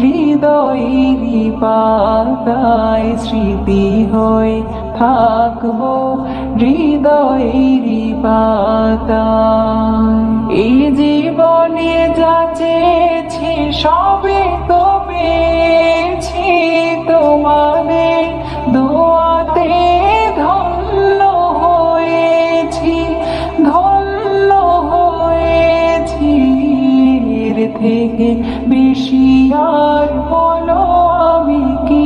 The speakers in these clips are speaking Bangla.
হৃদয়েরই পাতায় স্মৃতি হয়ে থাকব হৃদয়েরই পাতায়। এই জীবনে যা সবে তো পেয়েছি তোমাদের থেকে বেশি আর বলো আমি কি?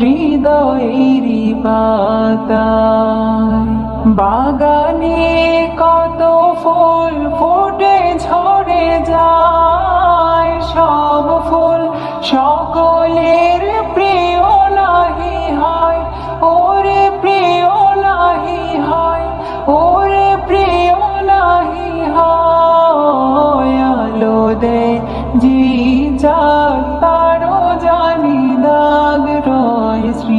হৃদয়েরই পাতায়। বাগানে কত ফুল ফুটে ঝরে যায়, সব ফুল সকলের প্রিয় নাহি হয়, ওরে প্রিয় নাহি হয়, ওরে প্রিয় নাহি হয়। আলো দে জি যার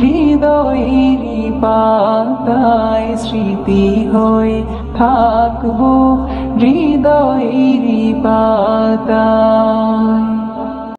হৃদয়েরই পাতায় স্মৃতি হয়ে থাকব হৃদয়েরই পাতায়।